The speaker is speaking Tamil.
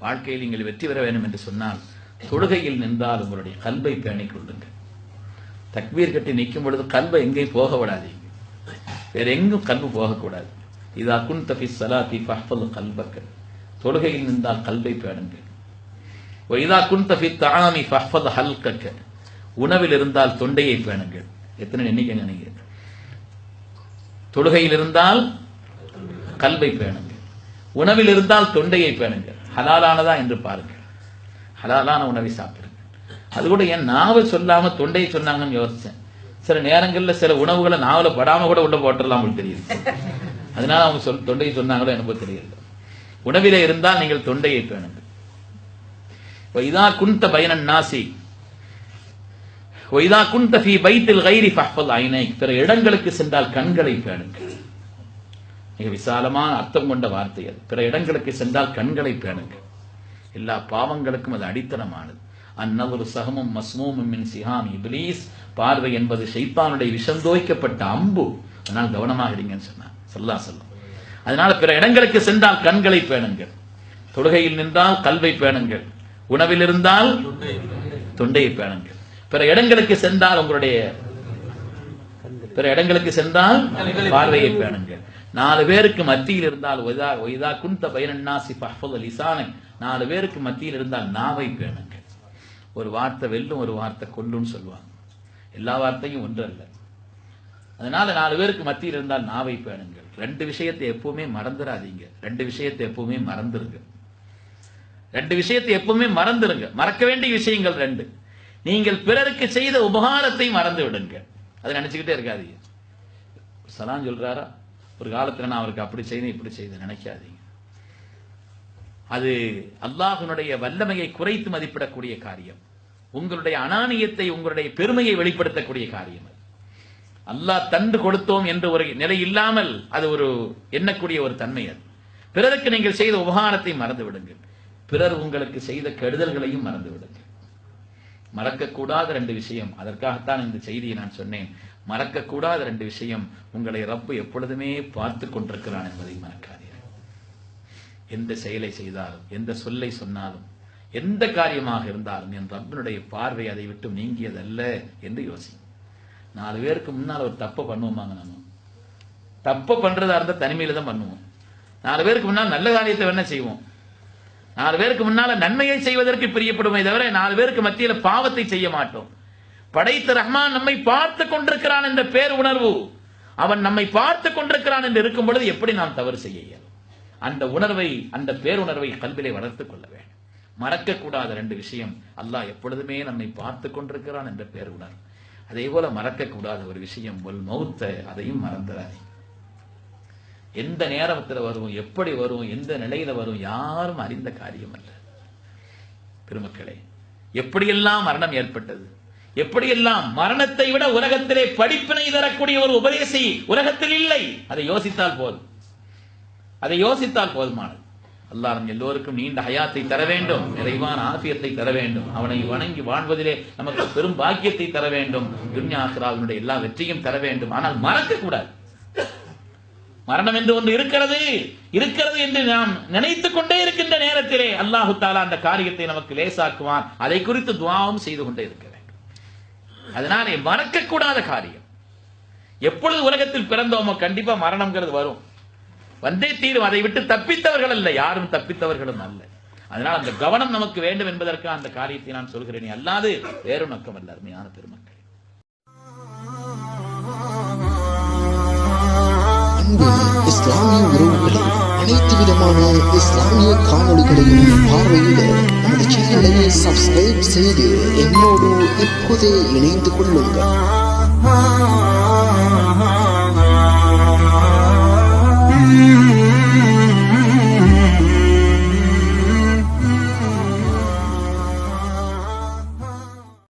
வாழ்க்கையில் நீங்கள் வெற்றி பெற வேண்டும் என்று சொன்னால் தொழுகையில் நின்றால் உங்களுடைய கல்வை பேணிக் கொள்ளுங்கள். தக்பீர் கட்டி நிற்கும் பொழுது கல்வை எங்கேயும் போக விடாதீங்க வேற எங்கும் கல்வி போகக்கூடாது. இதா குன் தபி சலாத்தி ஃபஹ்ஃபல் கல்பக்கள் தொழுகையில் நின்றால் கல்வை பேடுங்கள் இதா குன் தபி தாமி ஃபஹ்ஃபல் ஹல்கக்க. உணவில் இருந்தால் தொண்டையை பேணுங்கள். எத்தனை எண்ணிக்கைங்க நீங்க? தொழுகையில் இருந்தால் கல்வை பேணுங்கள். உணவில் இருந்தால் தொண்டையை பேணுங்கள். ஹலாலானதா என்று பாருங்கள். ஹலாலான உணவை சாப்பிடுங்க அது கூட என் நாவை சொல்லாம தொண்டையை சொன்னாங்கன்னு யோசிச்சேன். சில நேரங்களில் சில உணவுகளை நாவல படாம கூட உள்ள போட்டுடலாம் உங்களுக்கு தெரியுது. அதனால அவங்க சொல் தொண்டையை சொன்னாங்களோ எனக்கு தெரியல. உணவில இருந்தால் நீங்கள் தொண்டையை பேணுங்கள். இதா குந்த பயனன் நாசி ஒய்தா குந்த ஃபி பைத்தில் கைரி ஃபஹ்ஃபல் ஐனை பிற இடங்களுக்கு சென்றால் கண்களை பேணுங்கள். மிக விசாலமான அர்த்தம் கொண்ட வார்த்தை அது. பிற இடங்களுக்கு சென்றால் கண்களை பேணுங்கள். எல்லா பாவங்களுக்கும் அது அடித்தளமானது. அந்நவரு சகமும் மஸ்மூமும் மின் சிஹாம். இப்லீஸ் பார்வை என்பது ஷைத்தானுடைய விஷம் தோய்க்கப்பட்ட அம்பு. அதனால் கவனமாக இருங்கன்னு சொன்னார். சொல்லா சொல்லும். அதனால பிற இடங்களுக்கு சென்றால் கண்களை பேணுங்கள். தொழுகையில் நின்றால் கல்வை பேணுங்கள். உணவில் இருந்தால் தொண்டையை பேணுங்கள். பிற இடங்களுக்கு சென்றால் உங்களுடைய பிற இடங்களுக்கு சென்றால் பார்வையை பேணுங்கள். நாலு பேருக்கு மத்தியில் இருந்தால் ஒய்தா ஒய்தா குந்த பயனன்னாசி ஃபஹ்ஃபல் லிசானை நாலு பேருக்கு மத்தியில் இருந்தால் நாவை பேணுங்கள். ஒரு வார்த்தை வெல்லும் ஒரு வார்த்தை கொல்லும்னு சொல்லுவாங்க. எல்லா வார்த்தையும் ஒன்று அல்ல அதனால நாலு பேருக்கு மத்தியில் இருந்தால் நாவை பேணுங்கள் ரெண்டு விஷயத்தை எப்பவுமே மறந்துடாதீங்க ரெண்டு விஷயத்தை எப்பவுமே மறந்துருங்க. ரெண்டு விஷயத்தை எப்பவுமே மறந்துருங்க. மறக்க வேண்டிய விஷயங்கள் ரெண்டு. நீங்கள் பிறருக்கு செய்த உபகாரத்தை மறந்து விடுங்க. அதை நினைச்சுக்கிட்டே இருக்காதீங்க. சலாம் சொல்றாரா? ஒரு காலத்துல நான் அவருக்கு அப்படி செய்தேன் இப்படி செய்தேன். நினைக்காதீங்க. அது அல்லாஹனுடைய வல்லமையை குறைத்து மதிப்பிடக்கூடிய காரியம். உங்களுடைய அனானியத்தை உங்களுடைய பெருமையை வெளிப்படுத்தக்கூடிய காரியம் அது. அல்லாஹ் தந்து கொடுத்தோம் என்ற ஒரு நிலை இல்லாமல் அது ஒரு எண்ணக்கூடிய ஒரு தன்மை அது. பிறருக்கு நீங்கள் செய்த உபகாரத்தை மறந்து விடுங்கள் பிறர் உங்களுக்கு செய்த கெடுதல்களையும் மறந்து விடுங்கள் மறக்கக்கூடாத ரெண்டு விஷயம். அதற்காகத்தான் இந்த செய்தியை நான் சொன்னேன். மறக்கக்கூடாத ரெண்டு விஷயம். உங்களை ரப்பு எப்பொழுதுமே பார்த்து கொண்டிருக்கிறான் என்பதை மறக்காதே. எந்த செயலை செய்தாலும் எந்த சொல்லை சொன்னாலும் எந்த காரியமாக இருந்தாலும் என் ரப்பினுடைய பார்வை அதை விட்டு நீங்கியதல்ல என்று யோசி நாலு பேருக்கு முன்னால் ஒரு தப்பை பண்ணுவோமாங்க நம்ம. தப்பை பண்றதா இருந்தால் தனிமையில தான் பண்ணுவோம். நாலு பேருக்கு முன்னால் நல்ல காரியத்தை வேணா செய்வோம். நாலு பேருக்கு முன்னால நன்மையை செய்வதற்கு பிரியப்படுமே தவிர நாலு பேருக்கு மத்தியில் பாவத்தை செய்ய மாட்டோம். படைத்த ரஹ்மான் நம்மை பார்த்து கொண்டிருக்கிறான் என்ற பேர் உணர்வு. அவன் நம்மை பார்த்து கொண்டிருக்கிறான் என்று இருக்கும் பொழுது எப்படி நாம் தவறு செய்ய இயலும்? அந்த உணர்வை அந்த பேருணர்வை கல்விலே வளர்த்துக் கொள்ள வேண்டும். மறக்கக்கூடாத ரெண்டு விஷயம் அல்லாஹ் எப்பொழுதுமே நம்மை பார்த்து கொண்டிருக்கிறான் என்ற பேர் உணர்வு அதே போல மறக்கக்கூடாத ஒரு விஷயம் ஒல் மௌத்த அதையும் மறந்துடாதே எந்த நேரத்தில் வரும் எப்படி வரும் எந்த நிலையில வரும் யாரும் அறிந்த காரியம் அல்ல. பெருமக்களே எப்படியெல்லாம் மரணம் ஏற்பட்டது எப்படியெல்லாம் மரணத்தை விட உலகத்திலே படிப்பினை தரக்கூடிய ஒரு உபதேசி உலகத்தில் இல்லை அதை யோசித்தால் போதும். அதை யோசித்தால் போதுமானது. அல்லா நம் எல்லோருக்கும் நீண்ட ஹயாத்தை தர வேண்டும் நிறைவான ஆசியத்தை தர வேண்டும். அவனை வணங்கி வாழ்வதிலே நமக்கு பெரும் பாக்கியத்தை தர வேண்டும். துன்யாசிராவினுடைய எல்லா வெற்றியும் தர வேண்டும். ஆனால் மறக்க கூடாது மரணம் என்று ஒன்று இருக்கிறது இருக்கிறது என்று நாம் நினைத்துக் கொண்டே இருக்கின்ற நேரத்திலே அல்லாஹு தாலா அந்த காரியத்தை நமக்கு லேசாக்குவான். அதை குறித்து துவாவும் செய்து கொண்டே இருக்க வேண்டும். அதனாலே மறக்கக்கூடாத காரியம். எப்பொழுது உலகத்தில் பிறந்தோமோ கண்டிப்பா மரணம்ங்கிறது வரும். வந்தே தீரும். அதை விட்டு தப்பித்தவர்கள் அல்ல. யாரும் தப்பித்தவர்களும் அல்ல. அதனால் அந்த கவனம் நமக்கு வேண்டும் என்பதற்கு அந்த காரியத்தை நான் சொல்கிறேன். அல்லாது வேறு நோக்கம் அல்ல அருமையான பெருமக்கள். இஸ்லாமிய உறவுகளை அனைத்து விதமான இஸ்லாமிய காணொலிகளையும் பார்வையிட நமது சேனலை சப்ஸ்கிரைப் செய்து என்னோடு இப்போதே இணைந்து கொள்ளுங்கள்.